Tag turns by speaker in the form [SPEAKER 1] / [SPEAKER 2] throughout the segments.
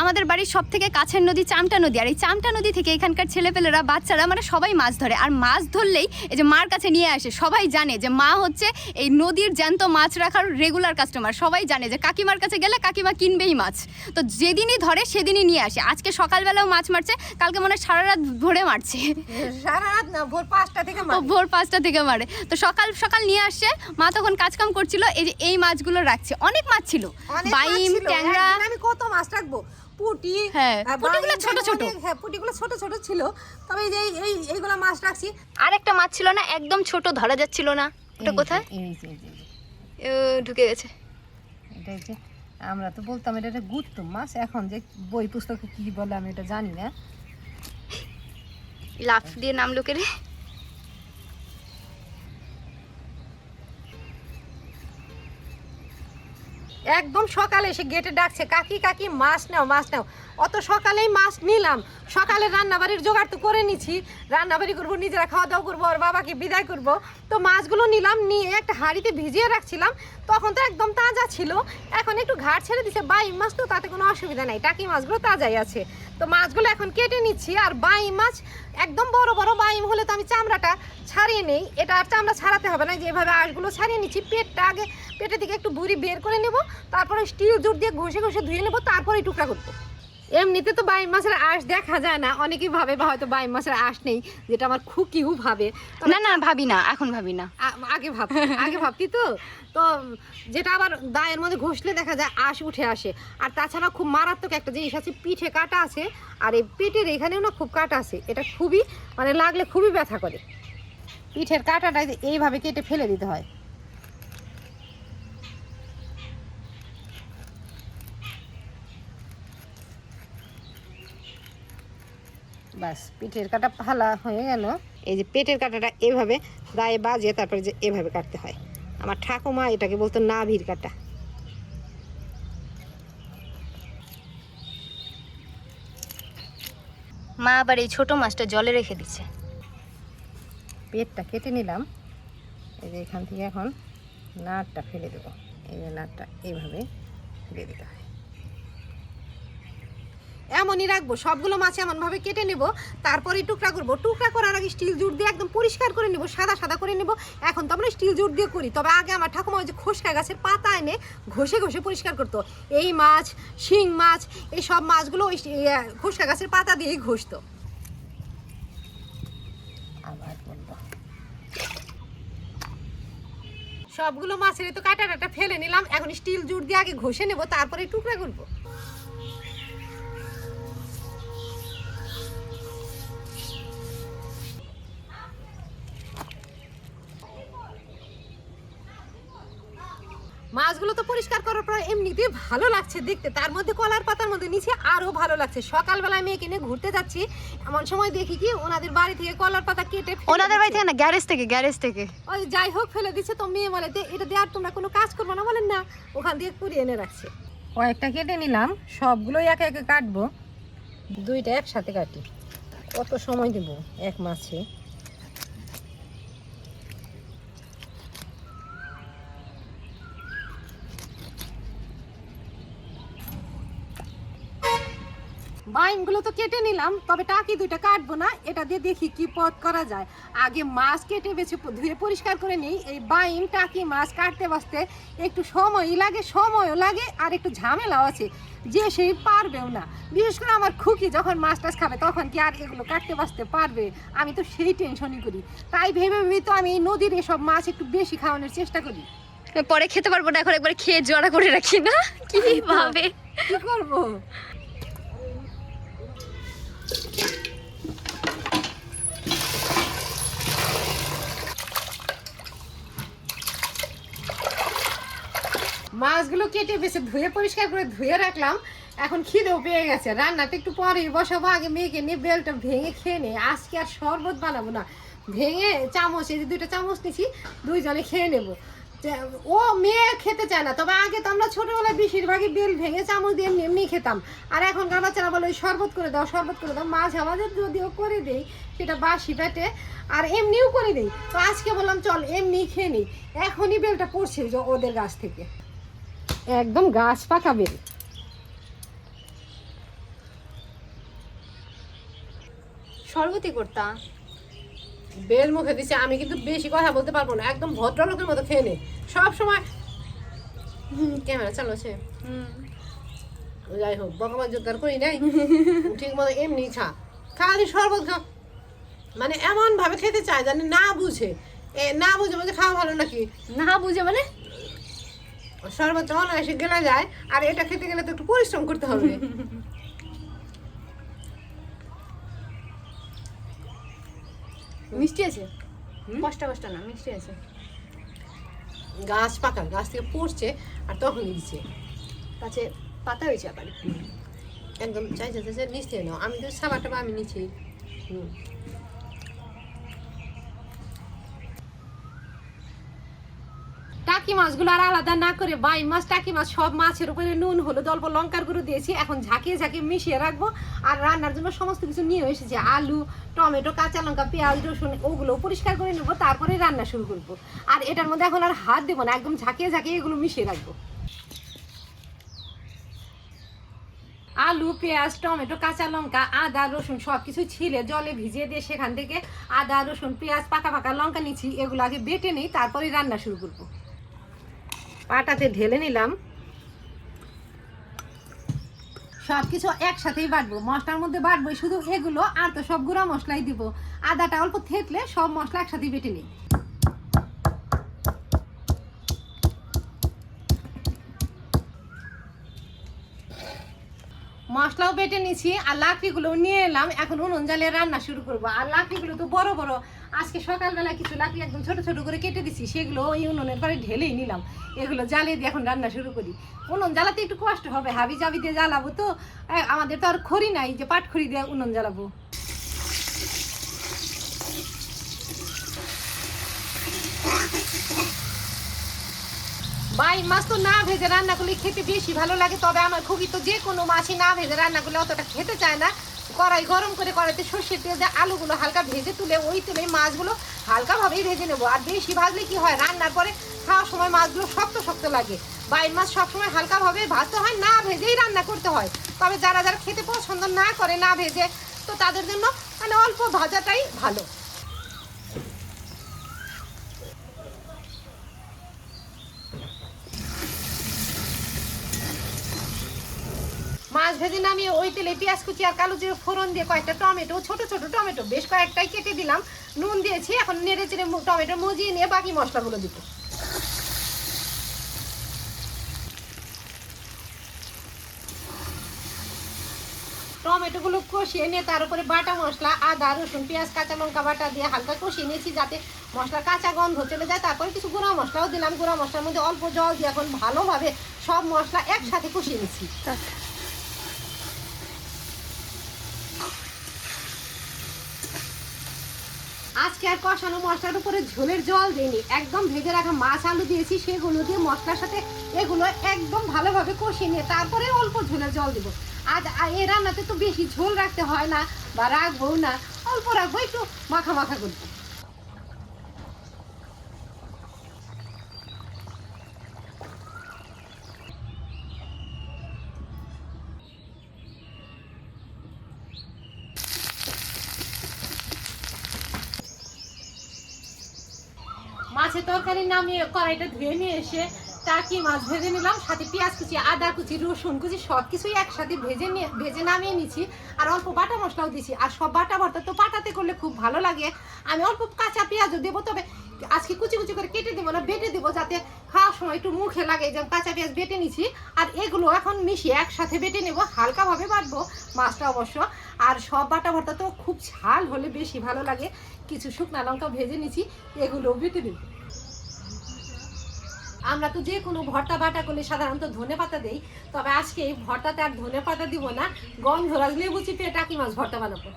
[SPEAKER 1] আমাদের বাড়ির সব থেকে কাছের নদী চামটা নদী। আর এই চামটা নদী থেকে এখানকার ছেলেপেলেরা বাচ্চারা মানে সবাই মাছ ধরে। আর মাছ ধরলেই এই যে মার কাছে নিয়ে আসে। সবাই জানে যে মা হচ্ছে এই নদীর জ্যান্ত মাছ রাখার রেগুলার কাস্টমার সবাই জানে যে কাকিমার কাছে গেলে কাকিমা কিনবেই মাছ। তো যেদিনই ধরে সেদিনই নিয়ে আসে। আজকে সকালবেলাও মাছ মারছে কালকে মনে হয় সারা রাত ভোরে মারছে।
[SPEAKER 2] সারা রাত না ভোর পাঁচটা থেকে
[SPEAKER 1] ভোর পাঁচটা থেকে মারে। তো সকাল সকাল নিয়ে আসছে মা তখন কাজকাম করছিল এই যে এই মাছগুলো রাখছে। অনেক মাছ ছিল। বাইম ট্যাংরা
[SPEAKER 2] আমি কত মাছ রাখব? পুটি
[SPEAKER 1] হ্যাঁ,
[SPEAKER 2] আর
[SPEAKER 1] ছোট ছোট।
[SPEAKER 2] হ্যাঁ পুটিগুলো ছোট ছোট ছিল। তবে এই যে এই- এই এইগুলো মাছ রাখছি।
[SPEAKER 1] আরেকটা মাছ ছিল না একদম ছোট ধরা যাচ্ছিল না। ওটা কোথায়? ঢুকে গেছে।
[SPEAKER 2] এটা যে আমরা তো বলতাম এটা একটা গুত্ত মাছ এখন যে বই পুস্তকে কি বলে আমি এটা জানি না।
[SPEAKER 1] লাফ দিয়ে নামলো কে
[SPEAKER 2] একদম সকালে এসে গেটে ডাকছে, কাকি কাকি, মাছ নাও মাছ নাও। অত সকালেই মাছ নিলাম। সকালে রান্নাবাড়ির জোগাড় তো করে নিছি। রান্নাবাড়ি করব, নিজেরা খাওয়া দাওয়া করব, আর বাবাকে বিদায় করব। তো মাছগুলো নিলাম, নিয়ে একটা হাঁড়িতে ভিজিয়ে রাখছিলাম। তখন তো একদম তাজা ছিল। এখন একটু ঘাট ছেড়ে দিছে, বাই মাছ তো তাতে কোনো অসুবিধা নাই, টাকি মাছগুলো তাজাই আছে। তো মাছগুলো এখন কেটে নিচ্ছি, আর বাই মাছ, একদম বড় বড় বাইম হলে তো আমি চামড়াটা ছাড়িয়ে নেই। এটা আর চামড়া ছাড়াতে হবে না যেভাবে আঁশগুলো ছাড়িয়ে নিচ্ছি পেটটা আগে পেটের দিকে একটু বুড়ি বের করে নেব তারপরে স্টিল জুট দিয়ে ঘষে ঘষে ধুয়ে নেব তারপরে টুকরা করব। এমনিতে তো বাইম মাছের আঁশ দেখা যায় না অনেকেই ভাবে বা হয়তো বাইম মাছের আঁশ নেই যেটা আমার খুব খুকিও ভাবে।
[SPEAKER 1] না না ভাবি না এখন ভাবি না।
[SPEAKER 2] আগে ভাব আগে ভাবতি তো তো যেটা আবার দায়ের মধ্যে ঘষলে দেখা যায় আঁশ উঠে আসে। আর তাছাড়া খুব মারাত্মক একটা জিনিস আছে পিঠে কাটা আছে আর এই পেটের এখানেও না খুব কাটা আছে এটা খুবই মানে লাগলে খুবই ব্যথা করে। পিঠের কাঁটাটা এইভাবে কেটে ফেলে দিতে হয়। বাস পিঠের কাটা ফালা হয়ে গেল। এই যে পেটের কাটাটা এভাবে গায়ে বাজে তারপরে যে এভাবে কাটতে হয়। আমার ঠাকুমা এটাকে বলতো নাভির কাটা।
[SPEAKER 1] মা আবার এই ছোট মাছটা জলে রেখে দিচ্ছে।
[SPEAKER 2] পেটটা কেটে নিলাম। এই যে এখান থেকে এখন নাটটা ফেলে দেবো। এই যে নাটটা এইভাবে ফেলে দিতে হয়। এমনই রাখব, সবগুলো মাছ এমনভাবে কেটে নেব তারপরে টুকরা করব। টুকরা করার আগে স্টিল জুট দিয়ে একদম পরিষ্কার করে নেব, সাদা সাদা করে নেব। এখন তো আমরা স্টিল জুট দিয়ে করি, তবে আগে আমার ঠাকুমা ওই যে খোসকা গাছের পাতা এনে ঘষে ঘষে পরিষ্কার করতো। এই মাছ, শিং মাছ, এই সব মাছগুলো ওই খোসকা গাছের পাতা দিয়েই ঘষতো আবার বলব সবগুলো মাছের তো কাটা টাটা ফেলে নিলাম। এখন স্টিল জুট দিয়ে আগে ঘষে নেব তারপরে টুকরা করব। মাছগুলো তো পরিষ্কার করার পর এমনিতেই ভালো লাগছে দেখতে। তার মধ্যে কলার পাতার মধ্যে নিচে আরও ভালো লাগছে। সকালবেলায় মেয়েকে নিয়ে ঘুরতে যাচ্ছি। এমন সময় দেখি কি ওনাদের বাড়ি থেকে কলার পাতা কেটে
[SPEAKER 1] ওনাদের বাড়ি থেকে না গ্যারেজ থেকে গ্যারেজ থেকে।
[SPEAKER 2] ওই যাই হোক ফেলে দিচ্ছে। তো মেয়ে বলে "দে, এটা দিয়ে আর তোমরা কোনো কাজ করব না? বলেন না ওখান দিয়ে কুড়িয়ে এনে রাখছে। কয়েকটা কেটে নিলাম সবগুলোই একে একে কাটবো। দুইটা একসাথে কাটি। কত সময় দেবো? এক মাছে বাইনগুলো তো কেটে নিলাম তবে টাকি দুইটা কাটবো না এটা দিয়ে দেখি কি পথ করা যায়। আগে মাছ কেটে বেছে ধুয়ে পরিষ্কার করে নিই এই বাইন টাকি মাছ কাটতে বসতে একটু সময়ই লাগে সময়ও লাগে আর একটু ঝামেলাও আছে যে সেই পারবেও না। বিশেষ করে আমার খুকি যখন মাছ টাছ খাবে তখন কি আর এগুলো কাটতে বসতে পারবে? আমি তো সেই টেনশনই করি। তাই ভেবে ভেবে তো আমি এই নদীর এসব মাছ একটু বেশি খাওয়ানোর চেষ্টা করি।
[SPEAKER 1] পরে খেতে পারব না এখন একবার খেয়ে জড়া করে রাখি না? কি ভাবে?
[SPEAKER 2] কি করব? মাছগুলো কেটে বেছে ধুয়ে পরিষ্কার করে ধুয়ে রাখলাম। এখন খিদেও পেয়ে গেছে। রান্নাটা একটু পরে বসাবো। আগে মেয়েকে নিয়ে বেলটা ভেঙে খেয়ে নেই আজকে আর শরবত বানাবো না। ভেঙে চামচ, এই যে দুইটা চামচ নিছি, দুইজনে খেয়ে নেব। ও মেয়ে খেতে চায় না। তবে আগে তো আমরা ছোটোবেলায় বেশিরভাগই বেল ভেঙে চামচ দিয়ে এমনি এমনি খেতাম। আর এখনকার বাচ্চারা বলে, ওই শরবত করে দাও, শরবত করে দাও। মাছ আমাদের যদিও করে দেই, সেটা বাসি পেটে, আর এমনিও করে দিই। তো আজকে বললাম, চল, এমনি খেয়ে নিই এখনই বেলটা পড়ছে ওদের গাছ থেকে। একদম গাছ পাকা বেল।
[SPEAKER 1] শরবতই করতাম
[SPEAKER 2] বেল মুখে দিছে আমি কিন্তু বেশি কথা বলতে পারব না একদম ভদ্রলোকের মতো খেয়ে নে। সব সময় ক্যামেরা চালাচ্ছে।
[SPEAKER 1] হুম।
[SPEAKER 2] যাই হোক বকাবার জোরদার করি নাই। ঠিক মতো এমনি খা। খালি শরবত খা। মানে এমন ভাবে খেতে চায় জানি না বুঝে। এ না বুঝে বলছে খাওয়া ভালো নাকি?
[SPEAKER 1] না বুঝে মানে?
[SPEAKER 2] শরবত অনায়াসে গেলে যায় আর এটা খেতে গেলে তো একটু পরিশ্রম করতে হবে।
[SPEAKER 1] মিষ্টি আছে? কষ্ট কষ্ট না মিষ্টি আছে।
[SPEAKER 2] গাছ পাকা গাছ থেকে পড়ছে আর তখনই দিচ্ছে।
[SPEAKER 1] কাছে পাতা হয়েছে আবার।
[SPEAKER 2] একদম চাইছে চাইছে নিশ্চয় নাও আমি তো সাবাটা আমি নিচ্ছি। হুম। টাকি মাছগুলো আর আলাদা না করে বাই মাছ, টাকি মাছ, সব মাছের উপরে নুন, হলুদ, অল্প লঙ্কার গুঁড়ো দিয়েছি। এখন ঝাঁকিয়ে ঝাঁকিয়ে মিশিয়ে রাখব। আর রান্নার জন্য সমস্ত কিছু নিয়ে এসেছি। আলু, টমেটো, কাঁচা লঙ্কা, পেঁয়াজ, রসুন, ওগুলো পরিষ্কার করে নেব, তারপরে রান্না শুরু করব। আর এটার মধ্যে এখন আর হাত দেবো না, একদম ঝাঁকিয়ে ঝাঁকিয়ে এগুলো মিশিয়ে রাখব। আলু, পেঁয়াজ, টমেটো, কাঁচা লঙ্কা, আদা, রসুন সব কিছু ছিলে জলে ভিজিয়ে দিয়ে সেখান থেকে আদা, রসুন, পেঁয়াজ, পাকা পাকা লঙ্কা নিচ্ছি এগুলো আগে বেটে নিই, তারপরে রান্না শুরু করব। পাটাতে ঢেলে নিলাম। সব কিছু একসাথেই বাটবো, মশলার মধ্যে বাটবো, শুধু এগুলো আর তো সব গুঁড়া মশলাই দিব। আদাটা অল্প থেতলে সব মশলা একসাথেই বেটে নিই। মশলাও বেটে নিয়েছি আর লাকড়িগুলো নিয়ে এলাম, এখন উনুন জ্বালিয়ে রান্না শুরু করব। আর লাকড়িগুলো তো বড় বড় আজকে সকালবেলা কিছু লাকড়ি একদম ছোট ছোট করে কেটে দিছি, সেগুলো ওই উনুনের পরে ঢেলেই নিলাম। এগুলো জ্বালিয়ে দিয়ে এখন রান্না শুরু করি। উনুন জ্বালাতে একটু কষ্ট হবে, হাবি জাবি দিয়ে জ্বালাবো তো। আমাদের তো আর খড়ি নাই, যে পাট খড়ি দিয়ে উনুন জ্বালাবো। বাই মাছ তো না ভেজে রান্না করলে খেতে বেশি ভালো লাগে, তবে আমার খুবই তো যে কোনো মাছই না ভেজে রান্না করলে অতটা খেতে চায় না। কড়াই গরম করে কড়াইতে সর্ষের তেল দিয়ে আলুগুলো হালকা ভেজে তুলে ওই তেলে মাছগুলো হালকাভাবেই ভেজে নেব। আর বেশি ভাজলে কি হয়, রান্নার পরে খাওয়ার সময় মাছগুলো শক্ত শক্ত লাগে। বাইর মাছ সবসময় হালকাভাবে ভাজতে হয়, না ভেজেই রান্না করতে হয়। তবে যারা যারা খেতে পছন্দ না করে না ভেজে, তো তাদের জন্য মানে অল্প ভাজাটাই ভালো। মাছ ভেজে নামিয়ে ওই তেলে পেঁয়াজ কুচি আর কালো জিরে ফোড়ন দিয়ে কয়েকটা টমেটো, ছোট ছোট টমেটো, বেশ কয়েকটাই কেটে দিলাম। নুন দিয়েছি, এখন নেড়ে চেড়ে টমেটো মজিয়ে নিয়ে বাকি মশলাগুলো দিব। টমেটোগুলো কষিয়ে নিয়ে তার উপরে বাটা মশলা, আদা, রসুন, পেঁয়াজ, কাঁচা লঙ্কা বাটা দিয়ে হালকা কষিয়ে নিয়েছি যাতে মশলার কাঁচা গন্ধ চলে যায়। তারপরে কিছু গুঁড়া মশলাও দিলাম। গুঁড়া মশলার মধ্যে অল্প জল দিয়ে এখন ভালোভাবে সব মশলা একসাথে কষিয়ে নিচ্ছি। আজকে আর কষানো মশলার উপরে ঝোলের জল দিইনি। একদম ভেজে রাখা মাছ আলু দিয়েছি, সেগুলো দিয়ে মশলার সাথে এগুলো একদম ভালোভাবে কষিয়ে নিয়ে তারপরে অল্প ঝোলের জল দিব। আজ এ রান্নাতে তো বেশি ঝোল রাখতে হয় না বা রাখব না, অল্প রাখব, একটু মাখা মাখা করব মাছের তরকারি নামিয়ে কড়াইটা ধুয়ে নিয়ে এসে টাকি, মাছ ভেজে নিলাম, সাথে পেঁয়াজ কুচি, আদা কুচি, রসুন কুচি সব কিছুই একসাথে ভেজে নিয়ে ভেজে নামিয়ে নিচ্ছি আর অল্প বাটা মশলাও দিছি। আর সব বাটা ভর্তা তো পাটাতে করলে খুব ভালো লাগে। আমি অল্প কাঁচা পেঁয়াজও দেবো, তবে আজকে কুচি কুচি করে কেটে দেবো না, বেটে দেবো যাতে খাওয়ার সময় একটু মুখে লাগে। যেমন কাঁচা পেঁয়াজ বেটে নিছি। আর এগুলো এখন মিশিয়ে একসাথে বেটে নেব। হালকাভাবে বাটবো মাছটা অবশ্য। আর সব বাটা ভর্তা তো খুব ঝাল হলে বেশি ভালো লাগে। কিছু শুকনা লঙ্কা ভেজে নিছি। এগুলোও বেটে দেবো। আমরা তো যে কোনো ভর্তা বাটা করলে সাধারণত ধনে পাতা দিই, তবে আজকে এই ভর্তাতে আর ধনে পাতা দিব না, গন্ধরাজ লেবু চিপে টাকি মাছ ভর্তা বানাবো।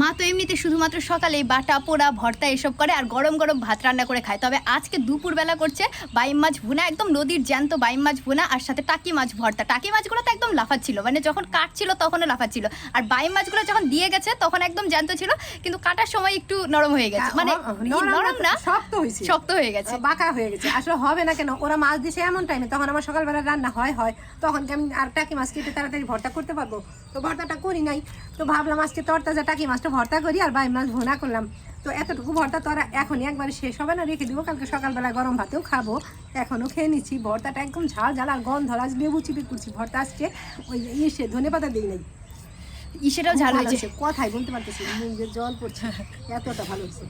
[SPEAKER 1] মা তো এমনিতে শুধুমাত্র সকালে বাটা পোড়া ভর্তা এসব করে আর গরম গরম ভাত রান্না করে খায়। তবে আজকে দুপুরবেলা করছে বাইম মাছ ভুনা একদম নদীর জ্যান্ত বাইম মাছ ভুনা আর সাথে টাকি মাছ ভর্তা। টাকি মাছগুলো তো একদম লাফাচ্ছিল মানে যখন কাটছিল তখনও লাফাচ্ছিল। আর বাইম মাছগুলো যখন দিয়ে গেছে তখন একদম জ্যান্ত ছিল কিন্তু কাটার সময় একটু নরম হয়ে গেছে। মানে নরম না
[SPEAKER 2] শক্ত হয়েছে।
[SPEAKER 1] শক্ত হয়ে গেছে।
[SPEAKER 2] বাঁকা হয়ে গেছে। আসলে হবে না কেন? ওরা মাছ দিছে এমন টাইমে তখন আমার সকালবেলা রান্না হয় হয়। তখন কি আমি আর টাকি মাছ কেটে তাড়াতাড়ি ভর্তা করতে পারব? তো ভর্তাটা করি নাই। তো ভাবলাম আজকে তরতাজা টাকি মাছটা ভর্তা করি আর বাই মাছ ভোনা করলাম। তো এতটুকু ভর্তা তো আর এখনই একবারে শেষ হবে না রেখে দিব। কালকে সকালবেলা গরম ভাতেও খাব। এখনও খেয়ে নিচ্ছি। ভর্তাটা একদম ঝাল ঝাল আর গন্ধ আজ লেবু চিপি করছি। ভর্তা আসছে ওই ইসে ধনে পাতা দিই নাই।
[SPEAKER 1] ইসেটাও ঝাল হয়েছে।
[SPEAKER 2] কথাই বলতে পারতেছি না, জল পড়ছে। এতটা ভালো হয়েছে।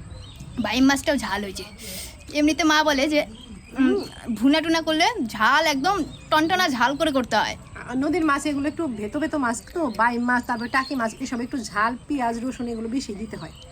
[SPEAKER 1] বাইম মাছটাও ঝাল হয়েছে। এমনিতে মা বলে যে ভুনা টুনা করলে ঝাল একদম টনটনা ঝাল করে করতে হয়।
[SPEAKER 2] নদীর মাছ, এগুলো একটু ভেতো ভেতো মাছ তো বাই মাছ, তারপরে টাকি মাছ, এসব একটু ঝাল, পেঁয়াজ, রসুন, এগুলো বেশি দিতে হয়।